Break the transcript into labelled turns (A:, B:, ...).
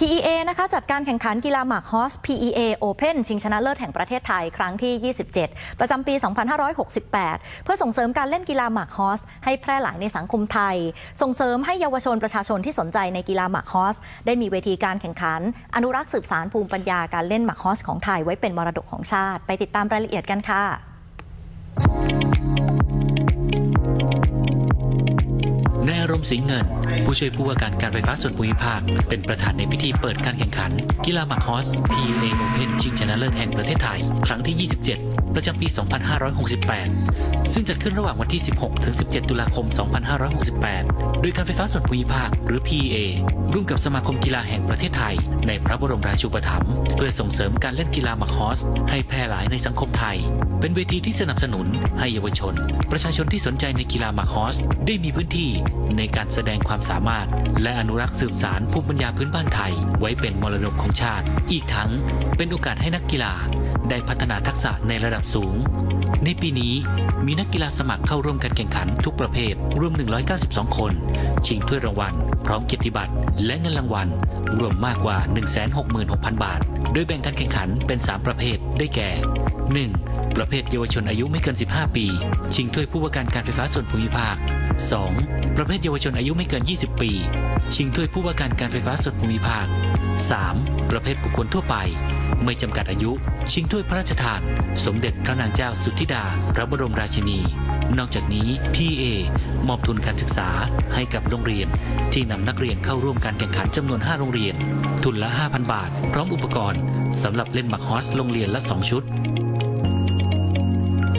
A: PEA นะคะจัดการแข่งขันกีฬาหมากฮอส PEA Open ชิงชนะเลิศแห่งประเทศไทยครั้งที่ 27 ประจำปี 2568 เพื่อส่งเสริมการเล่นกีฬาหมากฮอส ให้แพร่หลายในสังคมไทย ส่งเสริมให้เยาวชนประชาชนที่สนใจในกีฬาหมากฮอส ได้มีเวทีการแข่งขัน อนุรักษ์สืบสารภูมิปัญญาการเล่นหมากฮอสของไทยไว้เป็นมรดกของชาติ ไปติดตามรายละเอียดกันค่ะ
B: รมสิงเงิน ผู้ช่วยผู้ว่าการการไฟฟ้าส่วนภูมิภาค เป็นประธานในพิธีเปิดการแข่งขัน กีฬามาคอส PA Open ชิงชนะเลิศแห่งประเทศไทย ครั้งที่ 27 ประจำปี 2568 ซึ่งจัดขึ้นระหว่างวันที่ 16 ถึง 17 ตุลาคม 2568 โดยการไฟฟ้าส่วนภูมิภาค หรือ PA ร่วมกับสมาคมกีฬาแห่งประเทศไทย ในพระบรมราชูปถัมภ์เพื่อส่งเสริมการเล่นกีฬามาคอส ให้แพร่หลายในสังคมไทย เป็นเวทีที่สนับสนุนให้เยาวชน ประชาชนที่สนใจในกีฬามาคอส ได้มีพื้นที่ในการแสดงความสามารถ และอนุรักษ์สืบสารภูมิปัญญาพื้นบ้านไทย ไว้เป็นมรดกของชาติ อีกทั้งเป็นโอกาสให้นักกีฬาได้พัฒนาทักษะในระดับสูง ในปีนี้มีนักกีฬาสมัครเข้าร่วมการแข่งขันทุกประเภทรวม 192 คน ชิงถ้วยรางวัล พร้อมเกียรติบัตรและเงินรางวัล รวมมากกว่า 166,000 บาท โดยแบ่งการแข่งขันเป็น 3 ประเภทได้แก่ 1. ประเภทเยาวชนอายุไม่เกิน 15 ปี ชิงถ้วยผู้ว่าการการไฟฟ้าส่วนภูมิภาค 2. ประเภทเยาวชนอายุไม่เกิน 20 ปี ชิงถ้วยผู้ว่าการการไฟฟ้าส่วนภูมิภาค 3. ประเภทบุคคลทั่วไป ไม่จำกัดอายุ ชิงถ้วยพระราชทาน สมเด็จพระนางเจ้าสุทธิดา พระบรมราชินี นอกจากนี้ PA มอบทุนการศึกษาให้กับโรงเรียน ที่นำนักเรียนเข้าร่วมการแข่งขันจำนวน 5 โรงเรียน ทุนละ 5,000 บาท พร้อมอุปกรณ์สำหรับเล่นหมากฮอสโรงเรียนละ 2 ชุด